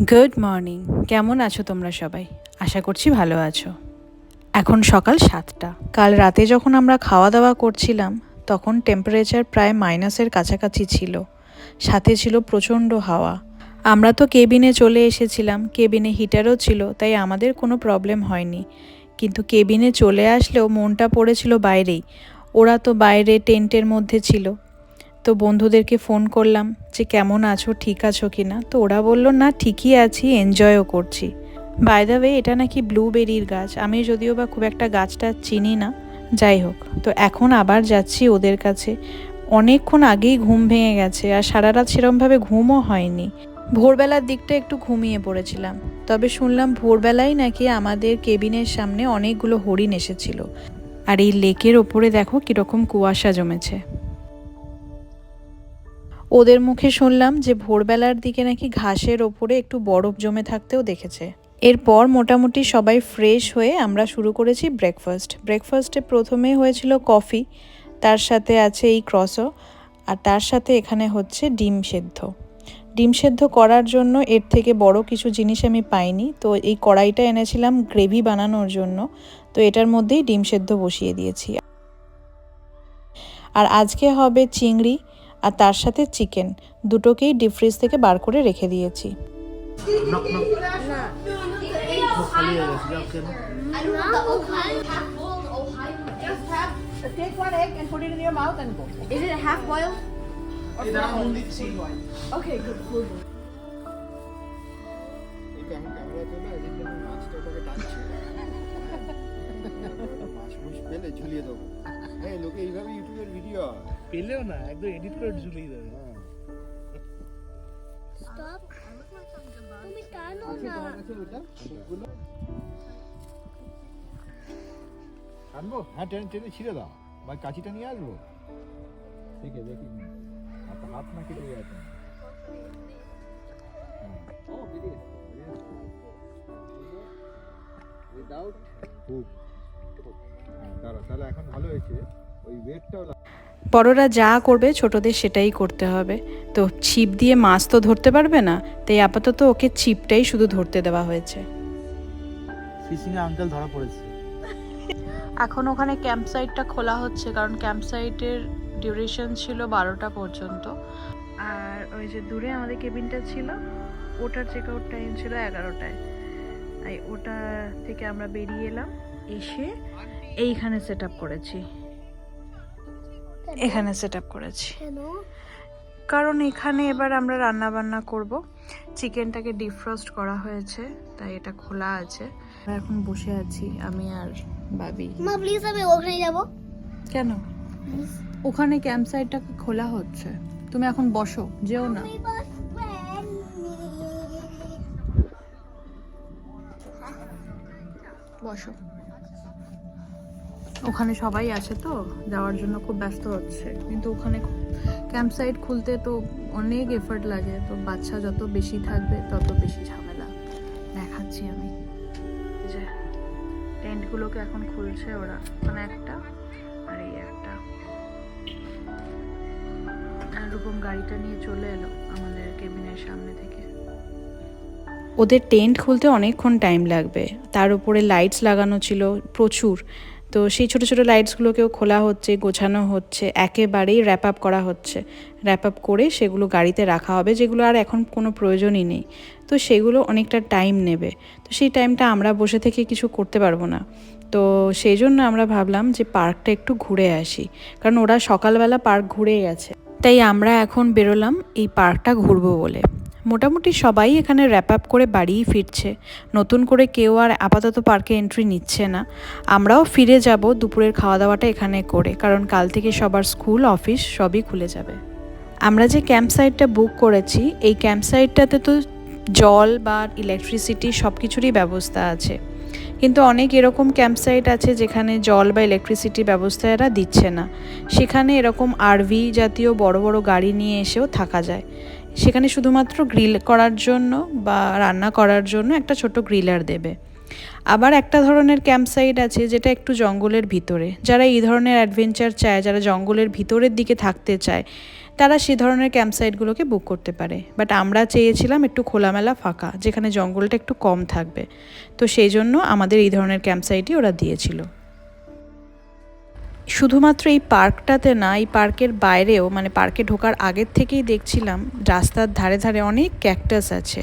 Good morning কেমন আছো তোমরা সবাই? আশা করছি ভালো আছো। এখন সকাল সাতটা। কাল রাতে যখন আমরা খাওয়া দাওয়া করছিলাম, তখন টেম্পারেচার প্রায় মাইনাসের কাছাকাছি ছিল। সাথে ছিল প্রচণ্ড হাওয়া। আমরা তো কেবিনে চলে এসেছিলাম। কেবিনে হিটারও ছিল, তাই আমাদের কোনো প্রবলেম হয়নি। কিন্তু কেবিনে চলে আসলেও মনটা পড়েছিল বাইরেই। ওরা তো বাইরে টেন্টের মধ্যে ছিল। তো বন্ধুদেরকে ফোন করলাম যে, কেমন আছো? ঠিক আছো কি না? তো ওরা বলল, না, ঠিকই আছি এনজয়ও করছি। বাই ওয়ে এটা নাকি ব্লুবেরির গাছ। আমি যদিও বা খুব একটা গাছটা চিনি না। যাই হোক, তো এখন আবার যাচ্ছি ওদের কাছে। অনেকক্ষণ আগেই ঘুম ভেঙে গেছে আর সারা রাত সেরমভাবে ঘুমও হয়নি। ভোরবেলার দিকটা একটু ঘুমিয়ে পড়েছিলাম। তবে শুনলাম ভোরবেলায় নাকি আমাদের কেবিনের সামনে অনেকগুলো হরিণ এসেছিল। আর এই লেকের ওপরে দেখো কীরকম কুয়াশা জমেছে। ওদের মুখে শুনলাম যে ভোরবেলার দিকে নাকি ঘাসের ওপরে একটু বরফ জমে থাকতেও দেখেছে। এরপর মোটামুটি সবাই ফ্রেশ হয়ে আমরা শুরু করেছি ব্রেকফাস্ট। ব্রেকফাস্টে প্রথমে হয়েছিল কফি, তার সাথে আছে এই ক্রসও আর তার সাথে এখানে হচ্ছে ডিম সেদ্ধ। ডিম সেদ্ধ করার জন্য এর থেকে বড় কিছু জিনিস আমি পাইনি, তো এই কড়াইটা এনেছিলাম গ্রেভি বানানোর জন্য, তো এটার মধ্যেই ডিম সেদ্ধ বসিয়ে দিয়েছি। আর আজকে হবে চিংড়ি আর তার সাথে চিকেন। দুটোকেই ডিপ ফ্রিজ থেকে বার করে রেখে দিয়েছি। ঝুলিয়ে দেবো। হ্যাঁ লোকে এইভাবে ইউটিউবের ভিডিও পেলেও না একদম এডিট করে ঝুলিয়ে দেবে. তুমি টানো না। সবগুলো আনব? হ্যাঁ টেনে টেনে ছিঁড়ে দাও। বা কাঁচিটা নিয়ে আসব। ঠিক আছে দেখি। হাত না কেটে যাচ্ছে উইদাউট হুক দাঁড়া তাহলে এখন ভালো হয়েছে। ওই ওয়েটটাও বড়রা যা করবে ছোটদের সেটাই করতে হবে। তো ছিপ দিয়ে মাছ তো ধরতে পারবে না তাই আপাতত ওকে ছিপটাই শুধু ধরতে দেওয়া হয়েছে। আঙ্কেল ধরা পড়েছে। এখন ওখানে ক্যাম্প সাইটটা খোলা হচ্ছে কারণ ক্যাম্প সাইটের ডিউরেশন ছিল বারোটা পর্যন্ত। আর ওই যে দূরে আমাদের কেবিনটা ছিল ওটার চেক আউট টাইম ছিল এগারোটায়। তাই ওটা থেকে আমরা বেরিয়ে এলাম এসে এইখানে সেট আপ করেছি। এখানে সেট আপ করেছি কারণ এখানে এবার আমরা রান্না বান্না করব। চিকেনটাকে ডিফ্রস্ট করা হয়েছে তাই এটা খোলা আছে। এখন বসে আছি আমি আর বাবি। মা প্লিজ আমি ওখানে যাব। কেন? ওখানে ক্যাম্প সাইটটাকে খোলা হচ্ছে। তুমি এখন বসো যেও না। বসো। ওখানে সবাই আছে তো, যাওয়ার জন্য খুব ব্যস্ত হচ্ছে। কিন্তু ওখানে ক্যাম্প সাইট খুলতে তো অনেক এফর্ট লাগে, তো বাচ্চা যত বেশি থাকবে তত বেশি ঝামেলা। দেখাচ্ছি আমি। যে টেন্টগুলোকে এখন খুলছে ওরা। ওখানে একটা, আর এই একটা। রূপম গাড়িটা নিয়ে চলে এলো আমাদের কেবিনের সামনে থেকে। ওদের টেন্ট খুলতে অনেকক্ষণ টাইম লাগবে। তার উপরে লাইটস লাগানো ছিল প্রচুর। তো সেই ছোটো ছোটো লাইটসগুলোকেও খোলা হচ্ছে, গোছানো হচ্ছে, একেবারেই র্যাপ আপ করা হচ্ছে। র্যাপ আপ করে সেগুলো গাড়িতে রাখা হবে, যেগুলো আর এখন কোনো প্রয়োজনই নেই। তো সেগুলো অনেকটা টাইম নেবে। তো সেই টাইমটা আমরা বসে থেকে কিছু করতে পারব না। তো সেই জন্য আমরা ভাবলাম যে পার্কটা একটু ঘুরে আসি। কারণ ওরা সকালবেলা পার্ক ঘুরে গেছে তাই আমরা এখন বেরোলাম এই পার্কটা ঘুরবো বলে। মোটামুটি সবাই এখানে র্যাপ আপ করে বাড়িই ফিরছে। নতুন করে কেউ আর আপাতত পার্কে এন্ট্রি নিচ্ছে না। আমরাও ফিরে যাব দুপুরের খাওয়া দাওয়াটা এখানে করে, কারণ কাল থেকে সবার স্কুল অফিস সবই খুলে যাবে। আমরা যে ক্যাম্প সাইটটা বুক করেছি, এই ক্যাম্প সাইটটাতে তো জল বা ইলেকট্রিসিটি সব কিছুরই ব্যবস্থা আছে। কিন্তু অনেক এরকম ক্যাম্প সাইট আছে যেখানে জল বা ইলেকট্রিসিটি ব্যবস্থা এরা দিচ্ছে না। সেখানে এরকম আরভি জাতীয় বড় বড় গাড়ি নিয়ে এসেও থাকা যায়। সেখানে শুধুমাত্র গ্রিল করার জন্য বা রান্না করার জন্য একটা ছোট গ্রিলার দেবে। আবার একটা ধরনের ক্যাম্প সাইট আছে যেটা একটু জঙ্গলের ভিতরে। যারা এই ধরনের অ্যাডভেঞ্চার চায়, যারা জঙ্গলের ভিতরের দিকে থাকতে চায়, তারা সে ধরনের ক্যাম্পসাইটগুলোকে বুক করতে পারে। বাট আমরা চেয়েছিলাম একটু খোলামেলা, ফাঁকা, যেখানে জঙ্গলটা একটু কম থাকবে। তো সেই জন্য আমাদের এই ধরনের ক্যাম্প সাইটই ওরা দিয়েছিল। শুধুমাত্র এই পার্কটাতে না, এই পার্কের বাইরেও মানে পার্কে ঢোকার আগের থেকেই দেখছিলাম, রাস্তার ধারে ধারে অনেক ক্যাকটাস আছে।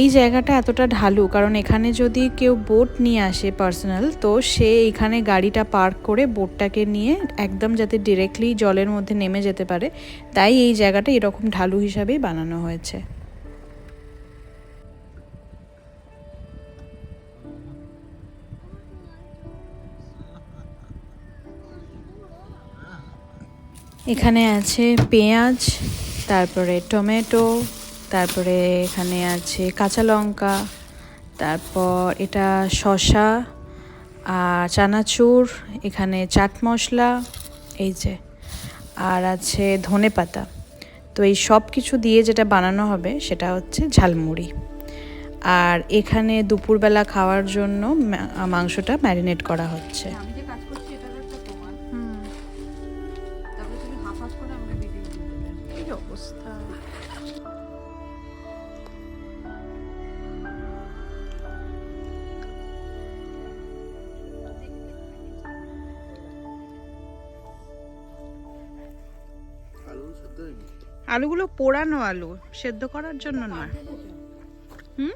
এই জায়গাটা এতটা ঢালু, কারণ এখানে যদি কেউ বোট নিয়ে আসে পার্সোনাল তো সে এখানে গাড়িটা পার্ক করে বোটটাকে নিয়ে একদম যাতে ডিরেক্টলি জলের মধ্যে নেমে যেতে পারে। তাই এই জায়গাটা এরকম ঢালু হিসাবেই বানানো হয়েছে। এখানে আছে পেঁয়াজ, তারপরে টমেটো তারপরে এখানে আছে কাঁচা লঙ্কা তারপর এটা শসা আর চানাচুর এখানে চাট মশলা এই যে আর আছে ধনে পাতা। তো এই সব কিছু দিয়ে যেটা বানানো হবে সেটা হচ্ছে ঝালমুড়ি। আর এখানে দুপুরবেলা খাওয়ার জন্য মাংসটা ম্যারিনেট করা হচ্ছে। আমি আলুগুলো পোড়ানো আলু সেদ্ধ করার জন্য নয়। হুম?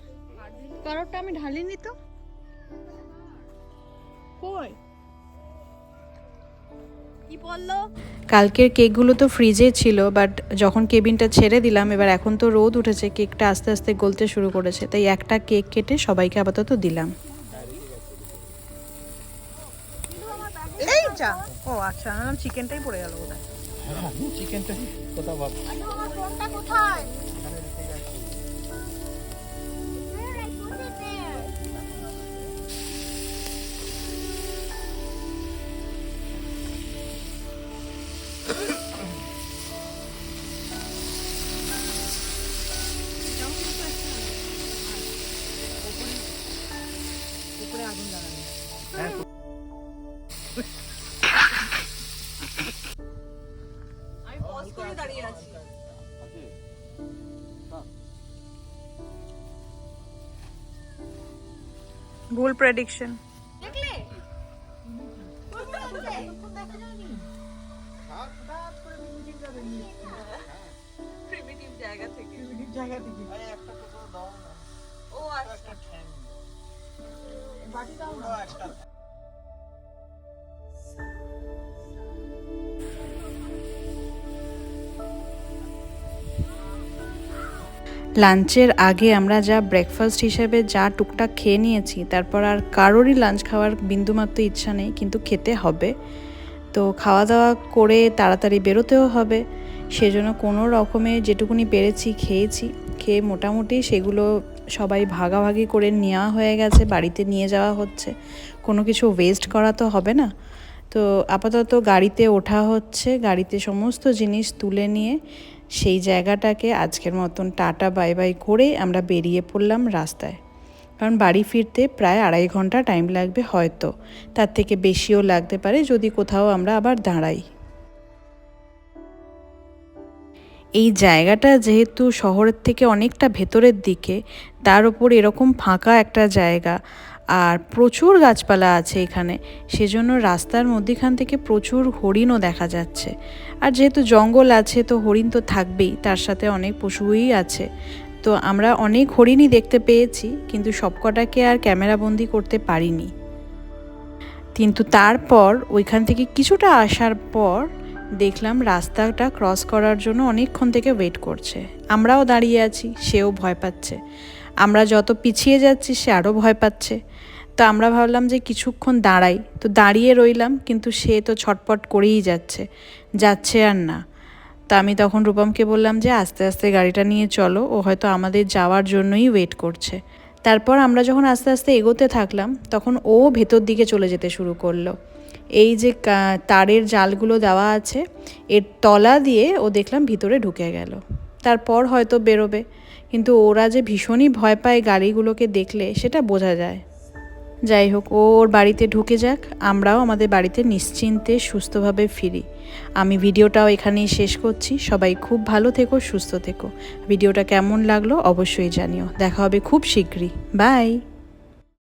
কারোরটা আমি ঢালিনি তো। কই? কালকের কেকগুলো তো ফ্রিজে ছিল বাট যখন কেবিনটা ছেড়ে দিলাম এবার এখন তো রোদ উঠেছে কেকটা আস্তে আস্তে গলতে শুরু করেছে তাই একটা কেক কেটে সবাইকে আপাতত দিলাম। এই যা। ও আচ্ছা চিকেনটাই পড়ে গেল বোধহয়। চিকেনটা কোথাও ভাব আমার ফোনটা কোথায় ভুল প্রেডিকশন দেখলে প্রিমিটিভ জায়গা থেকে। জায়গা থেকে। ও আচ্ছা। বাটি দাও না লাঞ্চের আগে আমরা যা ব্রেকফাস্ট হিসেবে যা টুকটাক খেয়ে নিয়েছি, তারপর আর কারোরই লাঞ্চ খাওয়ার বিন্দুমাত্র ইচ্ছা নেই, কিন্তু খেতে হবে। তো খাওয়া দাওয়া করে তাড়াতাড়ি বেরোতেও হবে। সেজন্য কোনো রকমে যেটুকুনি পেরেছি খেয়েছি। খেয়ে মোটামুটি সেগুলো সবাই ভাগাভাগি করে নেওয়া হয়ে গেছে, বাড়িতে নিয়ে যাওয়া হচ্ছে। কোনো কিছু ওয়েস্ট করা তো হবে না। তো আপাতত গাড়িতে ওঠা হচ্ছে, গাড়িতে সমস্ত জিনিস তুলে নিয়ে সেই জায়গাটাকে আজকের মতন টাটা, বাই বাই করে আমরা বেরিয়ে পড়লাম রাস্তায়। কারণ বাড়ি ফিরতে প্রায় আড়াই ঘণ্টা টাইম লাগবে হয়তো। তার থেকে বেশিও লাগতে পারে যদি কোথাও আমরা আবার দাঁড়াই। এই জায়গাটা যেহেতু শহরের থেকে অনেকটা ভেতরের দিকে, তার উপর এরকম ফাঁকা একটা জায়গা আর প্রচুর গাছপালা আছে এখানে। সেজন্য রাস্তার মধ্যিখান থেকে প্রচুর হরিণও দেখা যাচ্ছে। আর যেহেতু জঙ্গল আছে, তো হরিণ তো থাকবেই, তার সাথে অনেক পশুই আছে। তো আমরা অনেক হরিণই দেখতে পেয়েছি, কিন্তু সবকটাকে আর ক্যামেরাবন্দি করতে পারিনি। কিন্তু তারপর, ওইখান থেকে কিছুটা আসার পর, দেখলাম রাস্তাটা ক্রস করার জন্য অনেকক্ষণ থেকে ওয়েট করছে। আমরাও দাঁড়িয়ে আছি, সেও ভয় পাচ্ছে। আমরা যত পিছিয়ে যাচ্ছি, সে আরও ভয় পাচ্ছে। তো আমরা ভাবলাম যে কিছুক্ষণ দাঁড়াই। তো দাঁড়িয়ে রইলাম, কিন্তু সে তো ছটপট করেই যাচ্ছে। যাচ্ছে আর না। তো আমি তখন রূপমকে বললাম যে, আস্তে আস্তে গাড়িটা নিয়ে চলো। ও হয়তো আমাদের যাওয়ার জন্যই ওয়েট করছে। তারপর আমরা যখন আস্তে আস্তে এগোতে থাকলাম, তখন ও ভেতর দিকে চলে যেতে শুরু করল। এই যে তারের জালগুলো দেওয়া আছে, এর তলা দিয়ে ও দেখলাম ভিতরে ঢুকে গেল। তারপর হয়তো বেরোবে। কিন্তু ওরা যে ভীষণই ভয় পায় গাড়িগুলোকে দেখলে, সেটা বোঝা যায়। যাই হোক, ও ওর বাড়িতে ঢুকে যাক, আমরাও আমাদের বাড়িতে নিশ্চিন্তে সুস্থভাবে ফিরি। আমি ভিডিওটাও এখানেই শেষ করছি। সবাই খুব ভালো থেকো, সুস্থ থেকো। ভিডিওটা কেমন লাগল অবশ্যই জানিও। দেখা হবে খুব শীঘ্রই। বাই!